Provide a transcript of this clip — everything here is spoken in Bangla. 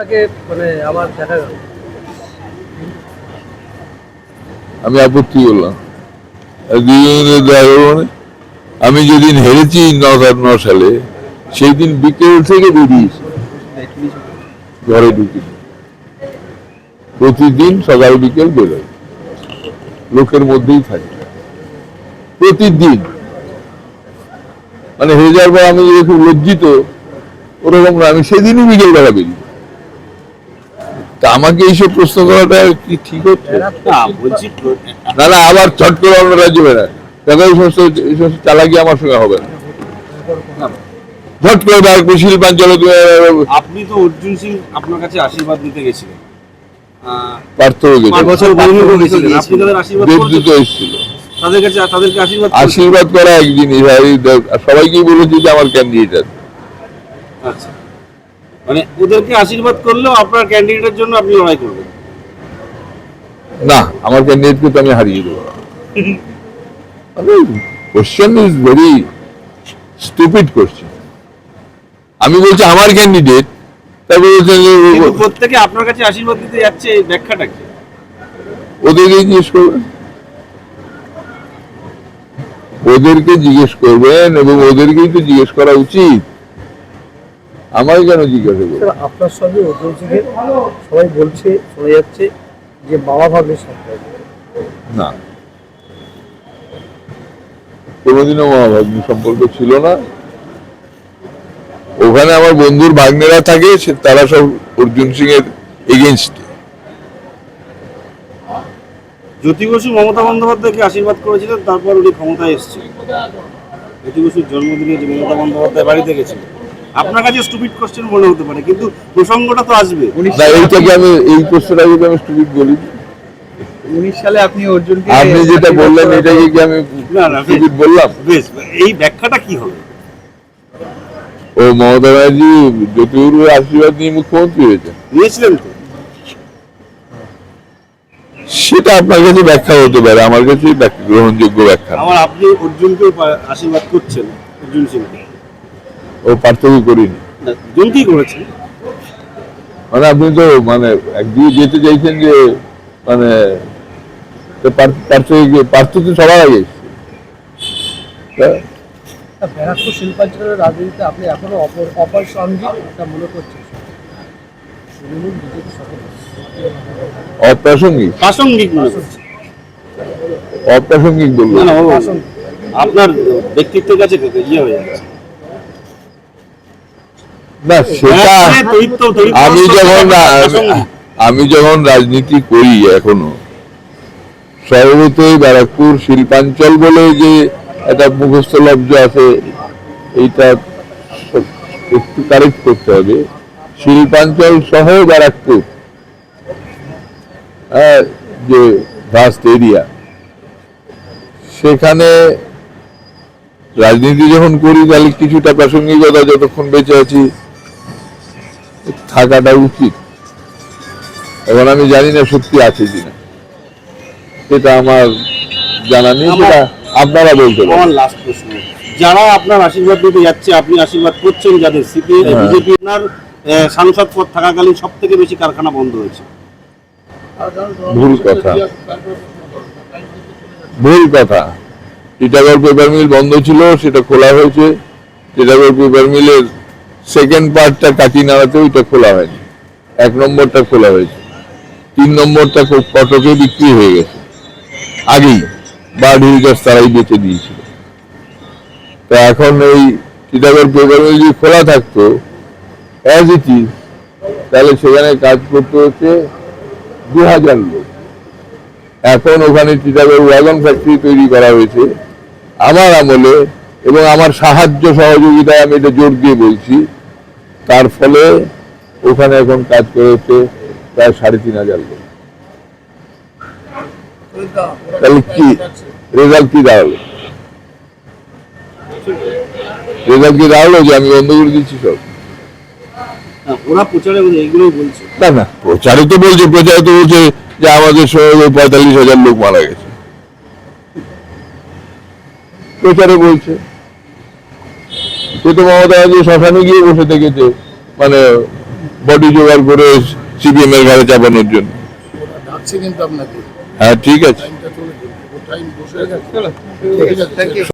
আপনাকে মানে দেখা গেল। আমি আপত্তি করলাম আর দুজনের দেখা মানে? আমি যেদিন হেরেছি ন ন সালে সেই দিন বিকেল থেকে বেরিয়েছি। ঘরে ঢুকি। প্রতিদিন সকাল বিকেল বেরোয় লোকের মধ্যেই থাকে। প্রতিদিন। মানে হেরে যাওয়ার পর আমি যে খুব লজ্জিত, ওরকম আমি সেদিনই বিকেল বেলা বেরিয়ে তা আমাকে এইসব প্রশ্ন করাটা কি ঠিক হচ্ছে? না না আবার ছট করে অন্য রাজ্যে বেড়ায়। দেখো এই সমস্ত এই সমস্ত চালাকি আমার সঙ্গে হবে না। ঝট করে শিল্পাঞ্চলে আপনি তো অর্জুন সিং আপনার কাছে আশীর্বাদ নিতে গেছিলেন। আশীর্বাদ দেবদূত এসেছিল। তাদের কাছে তাদেরকে আশীর্বাদ আশীর্বাদ করা এক জিনিস আর এই দেখ- আর সবাইকেই বলেছি যে আমার ক্যান্ডিডেট আচ্ছা। মানে ওদেরকে আশীর্বাদ করলেও আপনার ক্যান্ডিডেটের জন্য আপনি লড়াই করবেন। না আমার ক্যান্ডিডেটকে তো আমি হারিয়ে দেবো। Question is very stupid question আমি বলছি আমার ক্যান্ডিডেট? তারপরে প্রত্যেকে আপনার কাছে আশীর্বাদ দিতে যাচ্ছে এই ব্যাখ্যাটা কি? ওদেরকে জিজ্ঞেস করবেন? ওদেরকে জিজ্ঞেস করবেন এবং ওদেরকেই তো জিজ্ঞেস করা উচিত। আমার কেন জিজ্ঞাসা স্যার আপনার সঙ্গে অর্জুন সিংয়ের সবাই বলছে শোনা যাচ্ছে যে বাবা সম্পর্ক না। কোনোদিনও মহাভাগ্নি সম্পর্ক ছিল না। ওখানে আমার বন্ধুর ভাগ্নেরা থাকে সে তারা সব অর্জুন সিং এর এগেনস্টে জ্যোতি বসু মমতা বন্দ্যোপাধ্যায়কে আশীর্বাদ করেছিলেন তারপর উনি ক্ষমতায় এসেছিলেন। জ্যোতি বসুর জন্মদিনে যে মমতা বন্দ্যোপাধ্যায় বাড়িতে গেছিলেন। আপনার কাছে স্টুপিড কোশ্চেন মনে হতে পারে কিন্তু প্রসঙ্গটা তো আসবে। না এইটাকে আমি এই আমি স্টুপিড বলি। উনিশ সালে আপনি অর্জুনকে আপনি যেটা বললেন এটাকে কি আমি না, না, স্টুপিড বললাম? বেশ এই ব্যাখ্যাটা কি হবে? ও মমতা ব্যানার্জি আশীর্বাদ নিয়ে মুখ্যমন্ত্রী হয়েছে নিয়েছিলেন তো? সেটা আপনার কাছে ব্যাখ্যা হতে পারে আমার কাছে ব্যাখ্যা- গ্রহণযোগ্য ব্যাখ্যা আমার আপনি অর্জুনকে আশীর্বাদ করছেন অর্জুন সিংকে। ও পার্থক্য করিনি। মানে আপনি তো মানে একদিকে যেতে চাইছেন যে মানে পার্থক্য তো সবার আগে। ব্যারাকপুর শিল্পাঞ্চলের রাজনীতিতে আপনি এখনও অপর অপর এটা মনে করছেন? তৃণমূল বিজেপি সকল। অপ্রাসঙ্গিক? প্রাসঙ্গিক মনে। আপনার ব্যক্তিত্বের কাছে ইয়ে হয়ে যাচ্ছে। না সেটা হ্যাঁ, তড়িৎ আমি যখন আমি যখন রাজনীতি করি এখনও সর্বতই ব্যারাকপুর শিল্পাঞ্চল বলে যে একটা মুখস্থ লব্জ আছে এইটা একটু কারেক্ট করতে হবে। শিল্পাঞ্চল সহ ব্যারাকপুর হ্যাঁ, যে ভাস্ট এরিয়া সেখানে রাজনীতি যখন করি তাহলে কিছুটা প্রাসঙ্গিকতা যতক্ষণ বেঁচে আছি থাকাটা উচিত। এখন আমি জানি না সত্যি আছে কিনা। সেটা আমার জানা নেই সেটা আপনারা বলতে পারেন। আমার লাস্ট প্রশ্ন। যারা আপনার আশীর্বাদ দিতে যাচ্ছে আপনি আশীর্বাদ করছেন যাদের সিপিএম হ্যাঁ। বিজেপি আপনার সাংসদ পদ থাকাকালীন সব থেকে বেশি কারখানা বন্ধ হয়েছে। ভুল কথা। ভুল কথা। টিটাগড় পেপার মিল বন্ধ ছিল সেটা খোলা হয়েছে। টিটাগড় পেপার মিলের সেকেন্ড পার্টটা কাকিনাড়াতে ওইটা খোলা হয়নি। এক নম্বরটা খোলা হয়েছে। তিন নম্বরটা কটকে বিক্রি হয়ে গেছে। আগেই বার্ড হিলগার্স তারাই বেঁচে দিয়েছিল। তো এখন ওই টিটাগড় পেপার যদি খোলা থাকতো অ্যাজ ইট ইজ তাহলে সেখানে কাজ করতে হচ্ছে দু হাজার লোক। এখন ওখানে টিটাগড় ওয়াগন ফ্যাক্টরি তৈরি করা হয়েছে। আমার আমলে এবং আমার সাহায্য সহযোগিতায় আমি এটা জোর দিয়ে বলছি। তার ফলে ওখানে এখন কাজ করেছে প্রায় সাড়ে তিন হাজার লোক। তাহলে কি রেজাল্ট কি দাঁড়াল? রেজাল্ট কি দাঁড়াল যে আমি বন্ধ করে দিচ্ছি সব? না, ওরা প্রচারে এইগুলো বলছে। না না প্রচারে তো বলছে প্রচারে তো বলছে যে আমাদের সঙ্গে পঁয়তাল্লিশ হাজার লোক মারা গেছে। প্রচারে বলছে। সে তো মমতা ব্যানার্জি শ্মশানে গিয়ে বসে থেকেছে মানে বডি জোগাড় করে সিপিএম এর ঘরে চাপানোর জন্য। হ্যাঁ ঠিক আছে।